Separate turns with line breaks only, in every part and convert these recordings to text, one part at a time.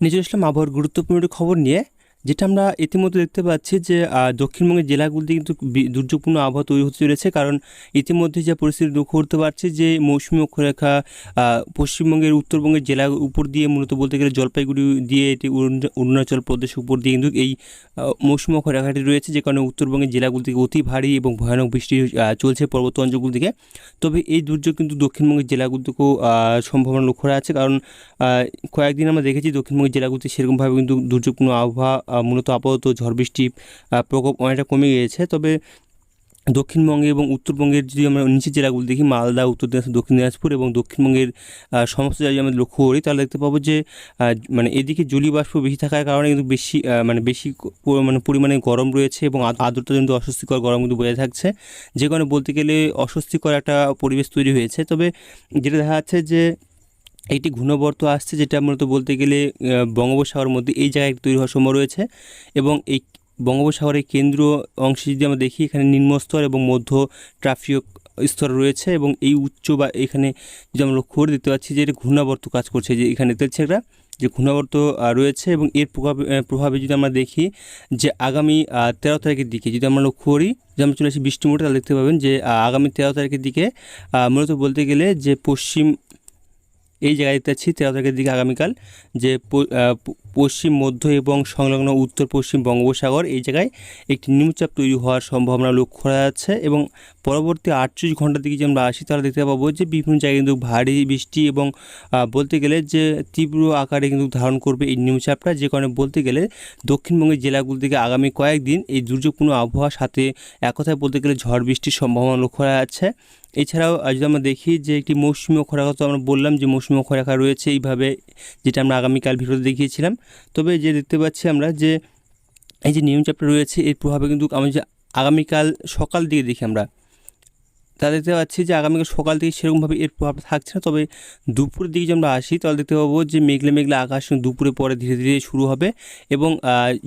নিজে ইসলাম আবহাওয়ার গুরুত্বপূর্ণ খবর নিয়ে যেটা আমরা ইতিমধ্যে দেখতে পাচ্ছি যে দক্ষিণবঙ্গের জেলাগুলিতে কিন্তু দুর্যোগপূর্ণ আবহাওয়া তৈরি হতে চলেছে। কারণ ইতিমধ্যে যে পরিস্থিতি লক্ষ্য করতে পারছি যে, মৌসুমী অক্ষরেখা পশ্চিমবঙ্গের, উত্তরবঙ্গের জেলা উপর দিয়ে মূলত বলতে গেলে জলপাইগুড়ি দিয়ে এটি অরুণাচল প্রদেশের উপর দিয়ে কিন্তু এই মৌসুমী অক্ষরেখাটি রয়েছে, যে কারণে উত্তরবঙ্গের জেলাগুলি থেকে অতি ভারী এবং ভয়ানক বৃষ্টি চলছে পর্বত অঞ্চলগুলি থেকে। তবে এই দুর্যোগ কিন্তু দক্ষিণবঙ্গের জেলাগুলিতেও সম্ভাবনা লক্ষ্য করা আছে। কারণ কয়েকদিন আমরা দেখেছি দক্ষিণবঙ্গের জেলাগুলিতে সেরকমভাবে কিন্তু দুর্যোগপূর্ণ আবহাওয়া মূলত আপাতত ঝড় বৃষ্টি আহ, প্রকোপ অনেকটা কমে গিয়েছে। তবে দক্ষিণবঙ্গে এবং উত্তরবঙ্গের যদি আমরা নিচের জেলাগুলো দেখি মালদা উত্তর দিনাজপুর দক্ষিণ দিনাজপুর এবং দক্ষিণবঙ্গের সমস্ত জায়গায় যদি আমরা লক্ষ্য করি তাহলে দেখতে পাবো যে মানে এদিকে জলীয় বাষ্প বেশি থাকার কারণে কিন্তু বেশি মানে বেশি মানে পরিমাণে গরম রয়েছে এবং আর্দ্রতা কিন্তু অস্বস্তিকর গরম কিন্তু বজায় থাকছে। যে কারণে বলতে গেলে অস্বস্তিকর একটা পরিবেশ তৈরি হয়েছে। তবে যেটা দেখা যাচ্ছে যে একটি ঘূর্ণবর্ত আসছে যেটা মূলত বলতে গেলে বঙ্গোপসাগরের মধ্যে এই জায়গায় তৈরি হওয়ার সম্ভব রয়েছে এবং এই বঙ্গোপসাগরের কেন্দ্রীয় অংশে যদি আমরা দেখি, এখানে নিম্নস্তর এবং মধ্য ট্রাফিক স্তর রয়েছে এবং এই উচ্চ বা এখানে যদি আমরা লক্ষ্য করে দেখতে পাচ্ছি যে এটা ঘূর্ণাবর্ত কাজ করছে যে এখানে, দেখতে একটা যে ঘূর্ণাবর্ত রয়েছে এবং এর প্রভাবে প্রভাবে যদি আমরা দেখি যে আগামী তেরো তারিখের দিকে যদি আমরা লক্ষ্য করি যে আমরা চলে আসি বৃষ্টি মোটে তাহলে দেখতে পাবেন যে আগামী তেরো তারিখের দিকে মূলত বলতে গেলে যে পশ্চিম এই জায়গায় দেখতে পাচ্ছি তেরো তারিখের দিকে আগামীকাল যে পশ্চিম, মধ্য এবং সংলগ্ন উত্তর পশ্চিম বঙ্গোপসাগর এই জায়গায় একটি নিম্নচাপ তৈরি হওয়ার সম্ভাবনা লক্ষ্য করা যাচ্ছে এবং পরবর্তী আটচল্লিশ ঘণ্টার দিকে যে আমরা আসি তাহলে দেখতে পাবো যে বিভিন্ন জায়গায় কিন্তু ভারী বৃষ্টি এবং বলতে গেলে যে তীব্র আকারে কিন্তু ধারণ করবে এই নিম্নচাপটা যে কারণে বলতে গেলে দক্ষিণবঙ্গের জেলাগুলো থেকে আগামী কয়েকদিন এই দুর্যোগপূর্ণ আবহাওয়ার সাথে এক কথায় বলতে গেলে ঝড় বৃষ্টির সম্ভাবনা লক্ষ্য করা যাচ্ছে। এছাড়াও যদি আমরা দেখি যে একটি মৌসুমি অক্ষরেখা, তো আমরা বললাম যে মৌসুমী অক্ষরেখা রয়েছে এইভাবে, যেটা আমরা আগামীকাল ভিডিওতে দেখিয়েছিলাম। তবে যে দেখতে পাচ্ছি আমরা যে এই যে নিয়মচাপটা রয়েছে, এর প্রভাবে কিন্তু আমরা যে আগামীকাল সকাল দিকে দেখি আমরা তা দেখতে পাচ্ছি যে আগামীকাল সকাল থেকে সেরকমভাবে এর প্রভাবটা থাকছে না। তবে দুপুরের দিকে যদি আমরা আসি, তাহলে দেখতে পাবো যে মেঘলা মেঘলা আকাশ দুপুরে পরে ধীরে ধীরে শুরু হবে এবং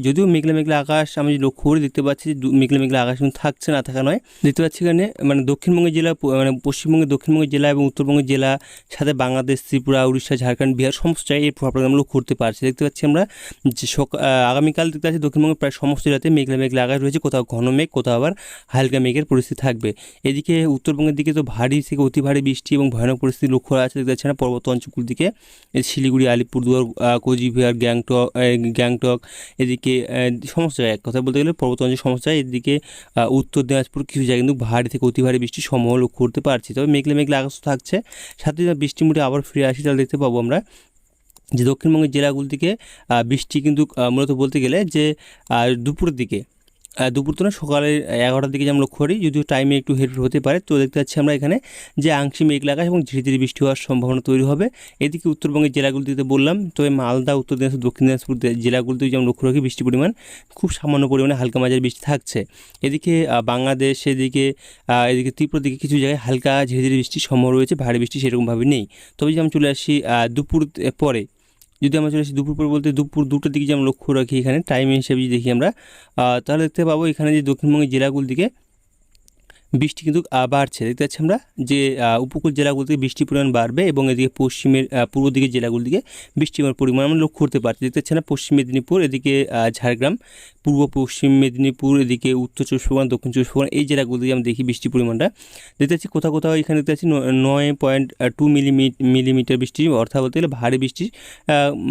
যদিও মেঘলা মেঘলা আকাশ আমি লক্ষ্য করে, দেখতে পাচ্ছি যে মেঘলা মেঘলে আকাশ কিন্তু থাকছে না, থাকা নয়। দেখতে পাচ্ছি এখানে মানে দক্ষিণবঙ্গের জেলা মানে পশ্চিমবঙ্গের দক্ষিণবঙ্গের জেলা এবং উত্তরবঙ্গের জেলা, সাথে বাংলাদেশ, ত্রিপুরা, উড়িষ্যা, ঝাড়খণ্ড, বিহার, সমস্ত জায়গায় এই প্রভাবটা আমরা লক্ষ্য করতে পারছি। দেখতে পাচ্ছি আমরা যে আগামীকাল দেখতে পাচ্ছি দক্ষিণবঙ্গের প্রায় সমস্ত জেলাতে মেঘলা মেঘলা আকাশ রয়েছে, কোথাও ঘন মেঘ, কোথাও আবার হালকা মেঘের পরিস্থিতি থাকবে। এদিকে উত্তরবঙ্গের দিকে তো ভারী থেকে অতি ভারী বৃষ্টি এবং ভয়ানক পরিস্থিতি লক্ষ্য করা আছে দেখতে পাচ্ছি না পর্বত অঞ্চলগুলির দিকে শিলিগুড়ি আলিপুরদুয়ার কোচবিহার গ্যাংটক গ্যাংটক এদিকে সমস্ত জায়গায়। এক কথা বলতে গেলে পর্বত অঞ্চল সমস্ত জায়গায় এদিকে উত্তর দিনাজপুর কিছু জায়গায় কিন্তু ভারী থেকে অতি ভারী বৃষ্টির সম্ভাবনা লক্ষ্য করতে পারছি। তবে মেঘলে মেঘলে আকাশ থাকছে সাথে বৃষ্টি মুটে আবার ফিরে আসি তাহলে দেখতে পাবো আমরা যে দক্ষিণবঙ্গের জেলাগুলি থেকে আহ, বৃষ্টি কিন্তু মূলত বলতে গেলে যে দুপুরের দিকে দুপুর তো না সকালে এগারোটার দিকে যে আমরা লক্ষ্য করি, যদিও টাইমে একটু হেরফের হতে পারে, তো দেখতে পাচ্ছি আমরা এখানে যে আংশিক মেঘলা আকাশ এবং ধীরে ধীরে বৃষ্টি হওয়ার সম্ভাবনা তৈরি হবে। এদিকে উত্তরবঙ্গের জেলাগুলিতে বললাম, তবে মালদা, উত্তর দিনাজপুর, দক্ষিণ দিনাজপুর জেলাগুলিতে যেমন লক্ষ্য রাখি, বৃষ্টির পরিমাণ খুব সামান্য পরিমাণে হালকা মাঝারি বৃষ্টি থাকছে। এদিকে বাংলাদেশ, এদিকে এদিকে ত্রিপুরার দিকে কিছু জায়গায় হালকা ধীরে ধীরে বৃষ্টির সম্ভাবনা রয়েছে, ভারী বৃষ্টি সেরকমভাবে নেই। তবে আমি চলে আসি দুপুর পরে যদি আমরা চলে আসি দুপুর পর বলতে দুপুর দুটোর দিকে যে আমরা লক্ষ্য রাখি এখানে টাইম হিসেবে যদি দেখি আমরা তাহলে দেখতে পাবো এখানে যে দক্ষিণবঙ্গের জেলাগুলির দিকে বৃষ্টি কিন্তু বাড়ছে। দেখতে পাচ্ছি আমরা যে উপকূল জেলাগুলো থেকে বৃষ্টির পরিমাণ বাড়বে এবং এদিকে পশ্চিমের পূর্ব দিকের জেলাগুলির দিকে বৃষ্টির পরিমাণ আমরা লক্ষ্য করতে পারছি। দেখতে পাচ্ছি না পশ্চিম মেদিনীপুর, এদিকে ঝাড়গ্রাম, পূর্ব পশ্চিম মেদিনীপুর, এদিকে উত্তর চব্বিশ পরগনা, দক্ষিণ চব্বিশ পরগনা, এই জেলাগুলিতে আমরা দেখি বৃষ্টির পরিমাণটা। দেখতে পাচ্ছি কোথাও কোথাও এখানে দেখতে পাচ্ছি নয় পয়েন্ট টু মিলিমিটার বৃষ্টি, অর্থাৎ বলতে গেলে ভারী বৃষ্টি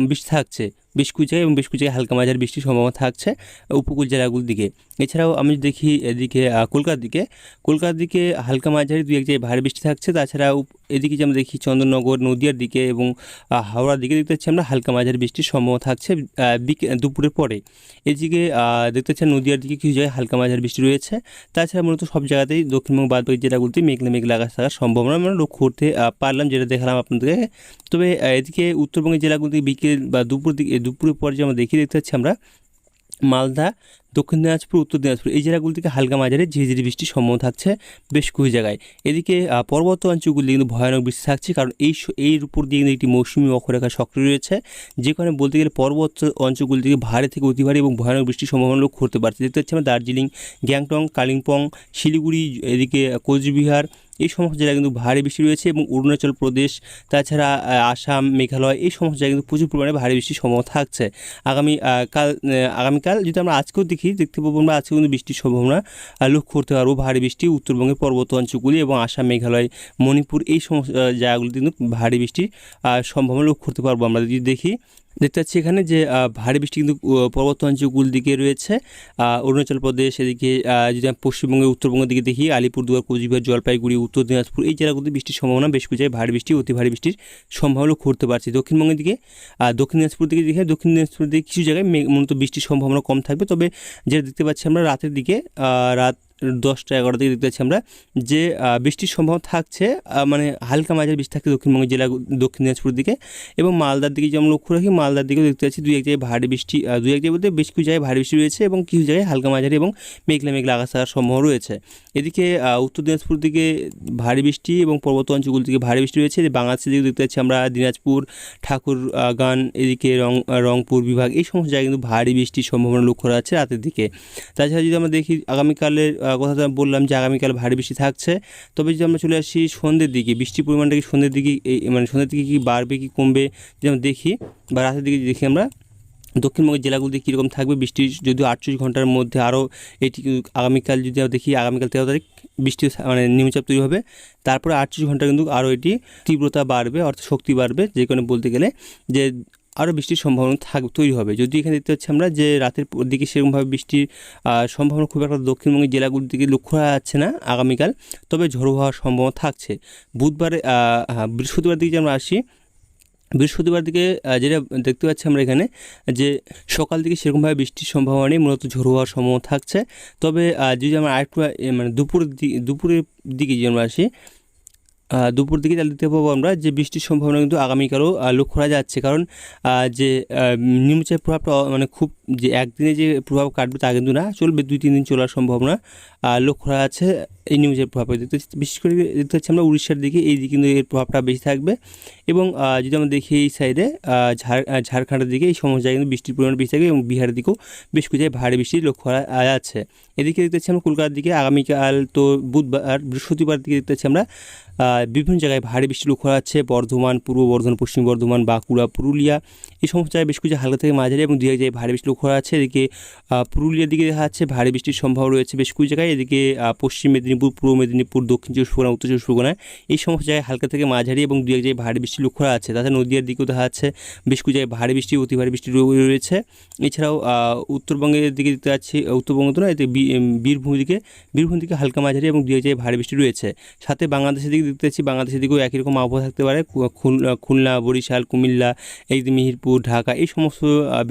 বৃষ্টি থাকছে। বেশ কিছু জায়গায় এবং বেশ কিছু জায়গায় হালকা মাঝারি বৃষ্টির সম্ভাবনা থাকছে উপকূল জেলাগুলির দিকে। এছাড়াও আমি দেখি এদিকে কলকাতার দিকে কলকাতার দিকে হালকা মাঝারি দুই এক জায়গায় ভারী বৃষ্টি থাকছে। তাছাড়া এদিকে যে আমরা দেখি চন্দননগর নদিয়ার দিকে এবং হাওড়ার দিকে দেখতে পাচ্ছি আমরা হালকা মাঝারি বৃষ্টির সম্ভাবনা থাকছে দুপুরের পরে। এদিকে দেখতে পাচ্ছি নদিয়ার দিকে কিছু জায়গায় হালকা মাঝারি বৃষ্টি রয়েছে। তাছাড়া মূলত সব জায়গাতেই দক্ষিণবঙ্গ বাদ বাকি জেলাগুলিতে মেঘলা মেঘলা আকাশ থাকার সম্ভাবনা আমরা লক্ষ্য করতে পারলাম যেটা দেখালাম আপনাদেরকে। তবে এদিকে উত্তরবঙ্গের জেলাগুলিতে বিকেল বা দুপুর দিকে দুপুরের পরে যে আমরা দেখি দেখতে পাচ্ছি আমরা, মালদা দক্ষিণ দিনাজপুর, উত্তর দিনাজপুর, এই জেলাগুলি থেকে হালকা মাঝারি ঝিরিঝিরি বৃষ্টির সম্ভাবনা থাকছে বেশ কিছু জায়গায়। এদিকে পর্বত অঞ্চলগুলি কিন্তু ভয়ানক বৃষ্টি থাকছে, কারণ এই এর উপর দিয়ে কিন্তু একটি মৌসুমি অক্ষরেখা সক্রিয় রয়েছে, যে কারণে বলতে গেলে পর্বত অঞ্চলগুলি থেকে ভারী থেকে অতি ভারী এবং ভয়ানক বৃষ্টির সম্ভাবনা লক্ষ্য করতে পারছে। দেখতে পাচ্ছি আমরা দার্জিলিং গ্যাংটং কালিম্পং, শিলিগুড়ি, এদিকে কোচবিহার এই সমস্ত জায়গায় কিন্তু ভারী বৃষ্টি রয়েছে এবং অরুণাচল প্রদেশ, তাছাড়া আসাম, মেঘালয় এই সমস্ত জায়গায় কিন্তু প্রচুর পরিমাণে ভারী বৃষ্টির সম্ভাবনা থাকছে। আগামী কাল আগামীকাল যদি আমরা আজকেও দেখি, দেখতে পাবো আমরা আজকে কিন্তু বৃষ্টির সম্ভাবনা লক্ষ্য করতে পারব ভারী বৃষ্টি, উত্তরবঙ্গের পর্বত অঞ্চলগুলি এবং আসাম, মেঘালয়, মণিপুর এই সমস্ত জায়গাগুলিতে কিন্তু ভারী বৃষ্টির সম্ভাবনা লক্ষ্য করতে পারব আমরা। যদি দেখি দেখতে পাচ্ছি এখানে যে ভারী বৃষ্টি কিন্তু পর্বত অঞ্চলগুলির দিকে রয়েছে। অরুণাচল প্রদেশ, এদিকে যদি আমি পশ্চিমবঙ্গের, উত্তরবঙ্গের দিকে দেখি, আলিপুরদুয়ার, কোচবিহার, জলপাইগুড়ি, উত্তর দিনাজপুর, এই জেলাগুলোতে বৃষ্টির সম্ভাবনা বেশ জায়গায় ভারী বৃষ্টি, অতি ভারী বৃষ্টির সম্ভাবনা করতে পারছি। দক্ষিণবঙ্গের দিকে দক্ষিণ দিনাজপুর দিকে দেখে, দক্ষিণ দিনাজপুর দিকে কিছু জায়গায় মূলত বৃষ্টির সম্ভাবনা কম থাকবে। তবে যেটা দেখতে পাচ্ছি আমরা, রাতের দিকে রাত দশটা এগারোটা দিকে দেখতে পাচ্ছি আমরা, যে বৃষ্টির সম্ভাবনা থাকছে মানে হালকা মাঝারি বৃষ্টি থাকছে দক্ষিণবঙ্গের জেলা, দক্ষিণ দিনাজপুর দিকে এবং মালদার দিকে যেমন লক্ষ্য রাখি, মালদার দিকেও দেখতে পাচ্ছি দুই এক জায়গায় ভারী বৃষ্টি দুই এক জায়গায় বলতে বেশ কিছু জায়গায় ভারী বৃষ্টি রয়েছে এবং কিছু জায়গায় হালকা মাঝারি এবং মেঘলা মেঘলা আকাশ থাকার সম্ভাবনা রয়েছে। এদিকে উত্তর দিনাজপুর দিকে ভারী বৃষ্টি এবং পর্বত অঞ্চলগুলো দিকে ভারী বৃষ্টি রয়েছে। বাংলাদেশের দিকে দেখতে পাচ্ছি আমরা দিনাজপুর, ঠাকুর গান, এদিকে রং রংপুর বিভাগ, এই সমস্ত জায়গায় কিন্তু ভারী বৃষ্টির সম্ভাবনা লক্ষ্য করা রাতের দিকে। তাছাড়া যদি আমরা দেখি, আগামীকালের কথা বললাম যে আগামীকাল ভারী বৃষ্টি থাকছে। তবে যদি আমরা চলে আসি সন্ধ্যের দিকে, বৃষ্টির পরিমাণটা কি সন্ধ্যের দিকে মানে সন্ধ্যের দিকে কি বাড়বে, কি কমবে, যদি আমরা দেখি, বা রাতের দিকে দেখি আমরা, দক্ষিণবঙ্গের জেলাগুলিতে কীরকম থাকবে বৃষ্টি, যদিও আটচল্লিশ ঘণ্টার মধ্যে আরও এটি আগামীকাল যদি আমরা দেখি, আগামীকাল তেরো তারিখ বৃষ্টি মানে নিম্নচাপ তৈরি হবে। তারপরে আটচল্লিশ ঘণ্টা কিন্তু আরও এটি তীব্রতা বাড়বে, অর্থাৎ শক্তি বাড়বে, যে কোনো বলতে গেলে যে আরও বৃষ্টির সম্ভাবনা থাক, তৈরি হবে। যদি এখানে দেখতে পাচ্ছি আমরা যে রাতের দিকে সেরকমভাবে বৃষ্টির সম্ভাবনা খুব একটা দক্ষিণবঙ্গের জেলাগুলির দিকে লক্ষ্য করা যাচ্ছে না আগামীকাল, তবে ঝড়ো হওয়ার সম্ভাবনা থাকছে। বুধবারে বৃহস্পতিবার দিকে যে আমরা আসি বৃহস্পতিবার দিকে যেটা দেখতে পাচ্ছি আমরা এখানে, যে সকাল দিকে সেরকমভাবে বৃষ্টির সম্ভাবনা নেই, মূলত ঝোড়ো হওয়ার সম্ভাবনা থাকছে। তবে যদি আমরা আরেকটু মানে দুপুরের দিকে দুপুরের দিকে যদি আমরা আসি দুপুর দিকে তাহলে দেখতে পাবো আমরা যে বৃষ্টির সম্ভাবনা কিন্তু আগামীকালও লক্ষ্য করা যাচ্ছে। কারণ যে নিম্নচাপের প্রভাবটা মানে খুব যে একদিনে যে প্রভাব কাটবে তা কিন্তু না, চলবে দুই, তিন দিন চলার সম্ভাবনা লক্ষ্য করা যাচ্ছে এই নিম্নচাপের প্রভাবে। দেখতে বিশেষ করে দেখতে পাচ্ছি আমরা উড়িষ্যার দিকে, এই দিকে কিন্তু এর প্রভাবটা বেশি থাকবে। এবং যদি আমরা দেখি এই সাইডে ঝাড় ঝাড়খণ্ডের দিকে এই সমস্ত জায়গায় কিন্তু বৃষ্টির পরিমাণ বেশি থাকবে এবং বিহারের দিকেও বেশ কিছু জায়গায় ভারী বৃষ্টি লক্ষ্য করা যাচ্ছে। এদিকে দেখতে পাচ্ছি আমরা কলকাতার দিকে, আগামীকাল তো বুধবার, বৃহস্পতিবার দিকে দেখতে পাচ্ছি আমরা বিভিন্ন জায়গায় ভারী বৃষ্টি লক্ষ্য করা যাচ্ছে বর্ধমান, পূর্ব বর্ধমান, পশ্চিম বর্ধমান, বাঁকুড়া, পুরুলিয়া, এই সমস্ত জায়গায় বেশ কিছু হালকা থেকে মাঝারি এবং দু এক জায়গায় ভারী বৃষ্টি লক্ষ্য করা যাচ্ছে এদিকে পুরুলিয়ার দিকে দেখা যাচ্ছে ভারী বৃষ্টির সম্ভাবনা রয়েছে বেশ কিছু জায়গায়। এদিকে পশ্চিম মেদিনীপুর, পূর্ব মেদিনীপুর, দক্ষিণ চব্বিশ পরগনা, উত্তর চব্বিশ পরগনা এই সমস্ত জায়গায় হালকা থেকে মাঝারি এবং দু এক জায়গায় ভারী বৃষ্টি লক্ষ্য করা যাচ্ছে তাছাড়া নদীয়ার দিকেও দেখা যাচ্ছে বেশ কিছু জায়গায় ভারী বৃষ্টি, অতি ভারী বৃষ্টি রয়েছে। এছাড়াও উত্তরবঙ্গের দিকে দেখতে পাচ্ছি উত্তরবঙ্গ তো না এতে বীরভূম দিকে বীরভূম দিকে হালকা মাঝারি এবং দু এক জায়গায় ভারী বৃষ্টি রয়েছে। সাথে বাংলাদেশের দিকে দেখতে পাচ্ছি বাংলাদেশের দিকেও একই রকম আবহাওয়া থাকতে পারে। খুলনা, বরিশাল, কুমিল্লা, এই মিহিরপুর, ঢাকা, এই সমস্ত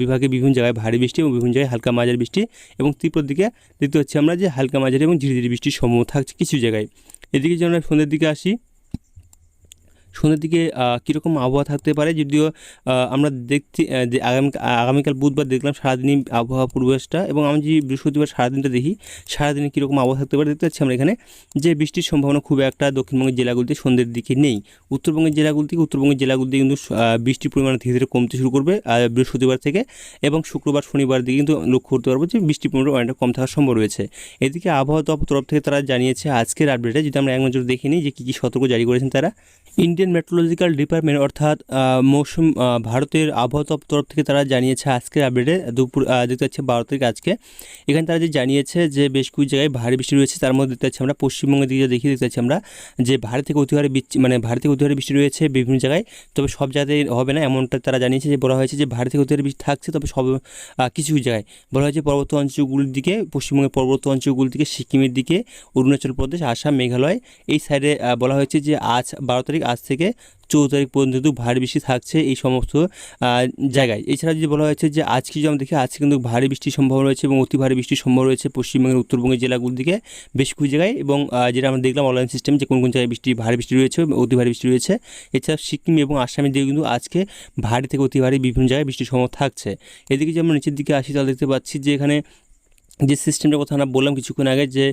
বিভাগে বিভিন্ন জায়গায় ভারী বৃষ্টি এবং বিভিন্ন জায়গায় হালকা মাঝারি বৃষ্টি এবং তীব্র দিকে দেখতে হচ্ছে আমরা যে হালকা মাঝারি এবং ধীরে ধীরে বৃষ্টির সম্ভব থাকছে কিছু জায়গায়। এদিকে আমরা সন্ধ্যের দিকে আসি সন্ধ্যের দিকে কীরকম আবহাওয়া থাকতে পারে? যদিও আমরা দেখছি যে আগামী আগামীকাল বুধবার দেখলাম সারাদিনই আবহাওয়া পূর্বাভাসটা এবং আমি যদি বৃহস্পতিবার সারাদিনটা দেখি, সারাদিনে কীরকম আবহাওয়া থাকতে পারে দেখতে পাচ্ছি আমরা এখানে, যে বৃষ্টির সম্ভাবনা খুব একটা দক্ষিণবঙ্গের জেলাগুলিতে সন্ধ্যের দিকে নেই। উত্তরবঙ্গের জেলাগুলি থেকে উত্তরবঙ্গের জেলাগুলিতে কিন্তু বৃষ্টির পরিমাণ ধীরে ধীরে কমতে শুরু করবে বৃহস্পতিবার থেকে এবং শুক্রবার, শনিবার দিকে কিন্তু লক্ষ্য করতে পারব যে বৃষ্টির পরিমাণ অনেকটা কম থাকার সম্ভব রয়েছে। এদিকে আবহাওয়া দপ্তর তরফ থেকে তারা জানিয়েছে আজকের আপডেটে যদি আমরা এক নজর দেখে নিই যে কী কী সতর্ক জারি করেছেন তারা ইন্ডিয়ান মেট্রোলজিক্যাল ডিপার্টমেন্ট অর্থাৎ মৌসুম ভারতের আবহাওয়া তরফ থেকে তারা জানিয়েছে আজকের আপডেটে দুপুর দেখতে পাচ্ছি বারো তারিখ আজকে। এখানে তারা যে জানিয়েছে যে বেশ কিছু জায়গায় ভারী বৃষ্টি রয়েছে, তার মধ্যে দেখতে পাচ্ছি আমরা পশ্চিমবঙ্গের দিকে দেখি, দেখতে পাচ্ছি আমরা যে ভারী থেকে অতিহারে মানে ভারী থেকে অতিহারে বৃষ্টি রয়েছে বিভিন্ন জায়গায়। তবে সব জায়গায় হবে না, এমনটা তারা জানিয়েছে যে বলা হয়েছে যে ভারী থেকে অতিহারে বৃষ্টি থাকছে, তবে সব কিছু কিছু জায়গায়। বলা হয়েছে পর্বত অঞ্চলগুলির দিকে, পশ্চিমবঙ্গের পর্বত অঞ্চলগুলির দিকে, সিকিমের দিকে, অরুণাচল প্রদেশ, আসাম, মেঘালয়, এই সাইডে বলা হয়েছে যে আজ বারো তারিখ, আজ থেকে চৌদ্দ তারিখ পর্যন্ত কিন্তু ভারী বৃষ্টি থাকছে এই সমস্ত জায়গায়। এছাড়া যদি বলা হয়েছে যে আজকে আমরা দেখি, আজকে কিন্তু ভারী বৃষ্টির সম্ভাবনা রয়েছে এবং অতি ভারী বৃষ্টির সম্ভাবনা রয়েছে পশ্চিমবঙ্গের উত্তরবঙ্গের জেলাগুলির দিকে বেশ কিছু জায়গায় এবং যেটা আমরা দেখলাম অনলাইন সিস্টেম যে কোন কোন জায়গায় বৃষ্টি, ভারী বৃষ্টি রয়েছে অতি ভারী বৃষ্টি রয়েছে। এছাড়া সিকিম এবং আসামের দিকে কিন্তু আজকে ভারী থেকে অতি ভারী বিভিন্ন জায়গায় বৃষ্টির সম্ভাবনা থাকছে। এদিকে যে আমরা নিচের দিকে আসি, তাহলে দেখতে পাচ্ছি যে এখানে যে সিস্টেমটার কথা আমরা বললাম কিছুক্ষণ আগে যে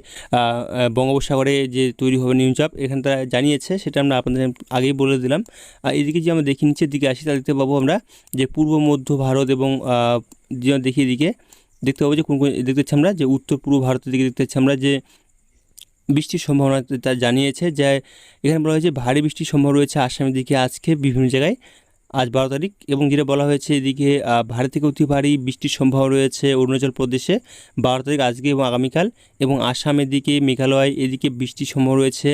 বঙ্গোপসাগরে যে তৈরি হবে নিম্নচাপ এখানে তারা জানিয়েছে, সেটা আমরা আপনাদের আগেই বলে দিলাম। আর এদিকে যে আমরা দেখি নিচের দিকে আসি, তাহলে দেখতে পাবো আমরা যে পূর্ব মধ্য ভারত এবং যে দেখি এদিকে দেখতে পাবো যে কোন কোন, দেখতে পাচ্ছি আমরা যে উত্তর পূর্ব ভারতের দিকে দেখতে পাচ্ছি আমরা যে বৃষ্টির সম্ভাবনা তা জানিয়েছে, যে এখানে বলা হয়েছে ভারী বৃষ্টির সম্ভাবনা রয়েছে আসামের দিকে আজকে বিভিন্ন জায়গায়। আজ বারো তারিখ এবং যেটা বলা হয়েছে এদিকে আহ, ভারী থেকে অতি ভারী বৃষ্টির সম্ভাবনা রয়েছে অরুণাচল প্রদেশে। বারো তারিখ আজকে এবং আগামীকাল এবং আসামের দিকে মেঘালয় এদিকে বৃষ্টির সম্ভাবনা রয়েছে।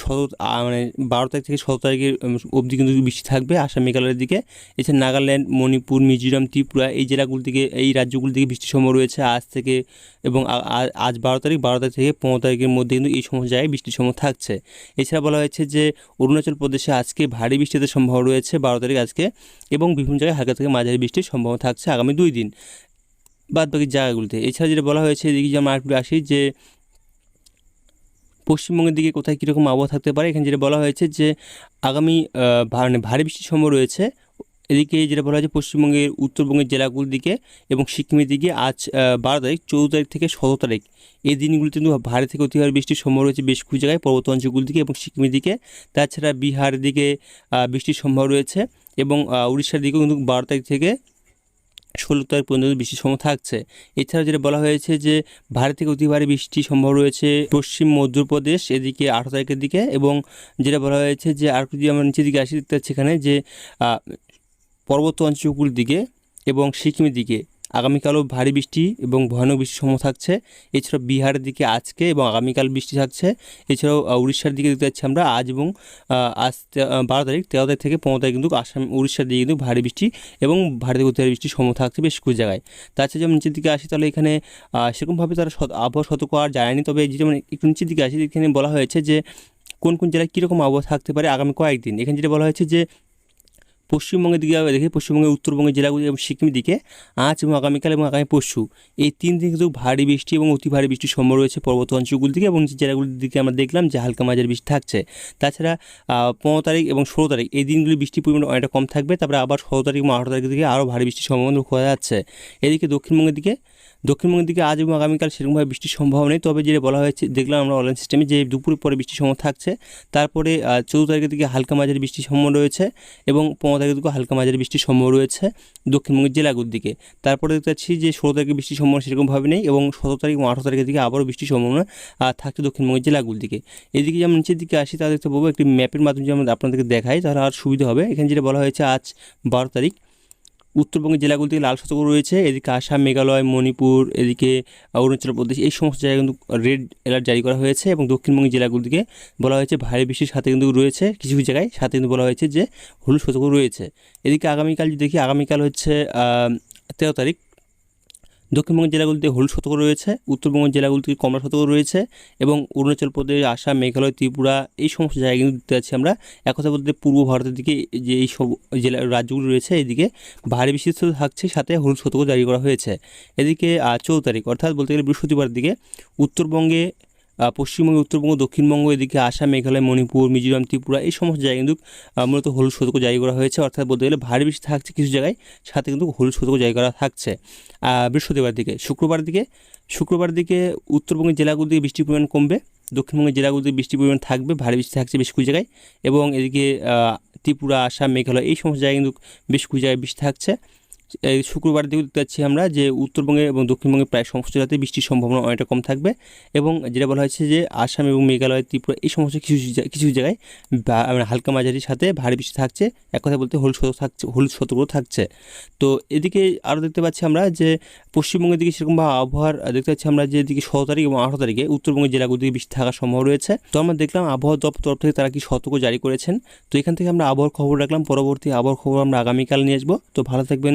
সতেরো মানে বারো তারিখ থেকে সতেরো তারিখের অবধি কিন্তু বৃষ্টি থাকবে আসাম মেঘালয়ের দিকে। এছাড়া নাগাল্যান্ড মণিপুর মিজোরাম ত্রিপুরা এই জেলাগুলি থেকে এই রাজ্যগুলি থেকে বৃষ্টির সম্ভাবনা রয়েছে আজ থেকে এবং আজ বারো তারিখ বারো তারিখ থেকে পনেরো তারিখের মধ্যে কিন্তু এই সমস্ত জায়গায় বৃষ্টির সম্ভাবনা থাকছে। এছাড়া বলা হয়েছে যে অরুণাচল প্রদেশে আজকে ভারী বৃষ্টিতে সম্ভাবনা রয়েছে। বারো তারিখ আজকে এবং বিভিন্ন জায়গায় হালকা থেকে মাঝারি বৃষ্টির সম্ভাবনা থাকছে আগামী দুই দিন। বাদ বাকি জায়গাগুলিতে। এছাড়া যেটা বলা হয়েছে, এদিকে যেমন আরেকটু আসি যে পশ্চিমবঙ্গের দিকে কোথায় কীরকম আবহাওয়া থাকতে পারে, এখানে যেটা বলা হয়েছে যে আগামী মানে ভারী বৃষ্টির সম্ভাবনা রয়েছে। এদিকে যেটা বলা হয়েছে, পশ্চিমবঙ্গের, উত্তরবঙ্গের জেলাগুলির দিকে এবং সিকিমের দিকে আজ বারো তারিখ, চৌদ্দ তারিখ থেকে সতেরো তারিখ। এই দিনগুলিতে কিন্তু ভারী থেকে অতি ভারী বৃষ্টির সম্ভাবনা রয়েছে বেশ কিছু জায়গায় পর্বত অঞ্চলগুলি দিকে এবং সিকিমের দিকে। তাছাড়া বিহারের দিকে বৃষ্টির সম্ভাবনা রয়েছে। এবং উড়িষ্যার দিকেও কিন্তু বারো তারিখ থেকে ষোলো তারিখ পর্যন্ত বৃষ্টির সময় থাকছে। এছাড়া যেটা বলা হয়েছে যে ভারত থেকে অতি ভারী বৃষ্টি সম্ভব রয়েছে পশ্চিম মধ্যপ্রদেশ, এদিকে আঠারো তারিখের দিকে এবং যেটা বলা হয়েছে যে, আর যদি আমরা নিচের দিকে আসি, দেখতে সেখানে যে পর্বত অঞ্চলগুলির দিকে এবং সিকিমের দিকে আগামীকালও ভারী বৃষ্টি এবং ভয়ানক বৃষ্টির সম্ভাবনা থাকছে। এছাড়াও বিহারের দিকে আজকে এবং আগামীকাল বৃষ্টি থাকছে। এছাড়াও উড়িষ্যার দিকে দেখতে পাচ্ছি আমরা আজ এবং আজ বারো তারিখ, তেরো তারিখ থেকে পনেরো তারিখ কিন্তু আসাম, উড়িষ্যার দিকে কিন্তু ভারী বৃষ্টি এবং ভারী থেকে অতি ভারী বৃষ্টির সম্ভাবনা থাকছে বেশ কিছু জায়গায়। তাছাড়া যেমন নিচের দিকে আসি, তাহলে এখানে সেরকমভাবে তারা আবহাওয়া সতর্ক আর জানায়নি তবে যেমন একটু নিচের দিকে আসি, এখানে বলা হয়েছে যে কোন কোন জেলায় কীরকম আবহাওয়া থাকতে পারে আগামী কয়েকদিন। এখানে যেটা বলা হয়েছে যে পশ্চিমবঙ্গের দিকে দেখি, পশ্চিমবঙ্গের উত্তরবঙ্গের জেলাগুলি এবং সিকিমের দিকে আজ এবং আগামীকাল এবং আগামী পরশু এই তিন দিন কিন্তু ভারী বৃষ্টি এবং অতি ভারী বৃষ্টির সম্ভব রয়েছে পর্বত অঞ্চলগুলি থেকে এবং জেলাগুলির দিকে আমরা দেখলাম যে হালকা মাঝের বৃষ্টি থাকছে। তাছাড়া পনেরো তারিখ এবং ষোলো তারিখ এই দিনগুলি বৃষ্টির পরিমাণ অনেকটা কম থাকবে। তারপরে আবার ষোলো তারিখ এবং আঠারো তারিখের দিকে আরও ভারী বৃষ্টির সম্ভাবনা লক্ষ্য যাচ্ছে। এদিকে দক্ষিণবঙ্গের দিকে দক্ষিণবঙ্গের দিকে আজ এবং আগামীকাল সেরকমভাবে বৃষ্টির সম্ভাবনা নেই। তবে যেটা বলা হয়েছে, দেখলাম আমরা অনলাইন সিস্টেমে যে দুপুরের পরে বৃষ্টির সম্ভাবনা থাকছে, তারপরে চৌদ্দ তারিখের দিকে হালকা মাঝারি বৃষ্টির সম্ভাবনা রয়েছে এবং পনেরো তারিখের দিকে হালকা মাঝারি বৃষ্টির সম্ভাবনা রয়েছে দক্ষিণবঙ্গের জেলাগুলির দিকে। তারপরে দেখতে পাচ্ছি যে ষোলো তারিখে বৃষ্টির সম্ভাবনা সেরকমভাবে নেই এবং সতেরো তারিখ এবং আঠারো তারিখের দিকে আবারও বৃষ্টির সম্ভাবনা থাকছে দক্ষিণবঙ্গের জেলাগুলির দিকে। এদিকে যেমন নিচের দিকে আসি দেখতে পাবো একটি ম্যাপের মাধ্যমে যেমন আপনাদেরকে দেখাই, তাহলে আর সুবিধা হবে। এখানে যেটা বলা হয়েছে, আজ বারো তারিখ। উত্তরবঙ্গের জেলাগুলিতে লাল সতর্ক রয়েছে, এদিকে আসাম, মেঘালয়, মণিপুর, এদিকে অরুণাচল প্রদেশ, এই সমস্ত জায়গায় কিন্তু রেড অ্যালার্ট জারি করা হয়েছে এবং দক্ষিণবঙ্গের জেলাগুলিকে বলা হয়েছে ভারী বৃষ্টির সাথে কিন্তু রয়েছে, কিছু কিছু জায়গায় সাথে কিন্তু বলা হয়েছে যে হলুদ সতর্ক রয়েছে। এদিকে আগামীকাল যদি দেখি, আগামীকাল হচ্ছে তেরো তারিখ দক্ষিণবঙ্গের জেলাগুলিতে হলুদ সতর্ক রয়েছে, উত্তরবঙ্গের জেলাগুলিতে কমলা সতর্ক রয়েছে এবং অরুণাচল প্রদেশ, আসাম, মেঘালয়, ত্রিপুরা এই সমস্ত জায়গায় কিন্তু দেখতে পাচ্ছি আমরা। এক কথা বলতে পূর্ব ভারতের দিকে যে এই সব জেলা রাজ্যগুলি রয়েছে, এদিকে ভারী বিশিষ্ট থাকছে, সাথে হলুদ সতর্ক জারি করা হয়েছে। এদিকে চৌ তারিখ, অর্থাৎ বলতে গেলে বৃহস্পতিবার দিকে উত্তরবঙ্গে পশ্চিমবঙ্গে, উত্তরবঙ্গ, দক্ষিণবঙ্গ, এদিকে আসাম, মেঘালয়, মণিপুর, মিজোরাম, ত্রিপুরা, এই সমস্ত জায়গায় কিন্তু মূলত হলুদ সতর্ক জারি করা হয়েছে। অর্থাৎ বলতে গেলে ভারী বৃষ্টি থাকছে কিছু জায়গায়, সাথে কিন্তু হলুদ সতর্ক জারি করা থাকছে। বৃহস্পতিবার দিকে, শুক্রবার দিকে শুক্রবার দিকে উত্তরবঙ্গের জেলাগুলো দিকে বৃষ্টির পরিমাণ কমবে, দক্ষিণবঙ্গের জেলাগুলো দিকে বৃষ্টির পরিমাণ থাকবে, ভারী বৃষ্টি থাকছে বেশ কিছু জায়গায়, এবং এদিকে ত্রিপুরা, আসাম, মেঘালয়, এই সমস্ত জায়গায় কিন্তু বেশ কিছু জায়গায় বৃষ্টি থাকছে। এই শুক্রবার দিকে দেখতে পাচ্ছি আমরা যে উত্তরবঙ্গে এবং দক্ষিণবঙ্গে প্রায় সমস্ত জেলাতে বৃষ্টির সম্ভাবনা অনেকটা কম থাকবে এবং যেটা বলা হয়েছে যে আসাম এবং মেঘালয়, ত্রিপুরা এই সমস্ত কিছু কিছু জায়গায় মানে হালকা মাঝারির সাথে ভারী বৃষ্টি থাকছে। এক কথা বলতে হলুদ সতর্ক থাকছে, হলুদ সতর্ক থাকছে। তো এদিকে আরও দেখতে পাচ্ছি আমরা যে পশ্চিমবঙ্গের দিকে সেরকমভাবে আবহাওয়ার, দেখতে পাচ্ছি আমরা যে এদিকে ষোলো তারিখ এবং আঠারো তারিখে উত্তরবঙ্গের জেলাগুলো দিকে বৃষ্টি থাকার সম্ভব রয়েছে। তো আমরা দেখলাম আবহাওয়া দপ্তর তরফ থেকে তারা কি সতর্ক জারি করেছেন। তো এখান থেকে আমরা আবহাওয়ার খবর রাখলাম। পরবর্তী আবহাওয়ার খবর আমরা আগামীকাল নিয়ে আসব। তো ভালো থাকবেন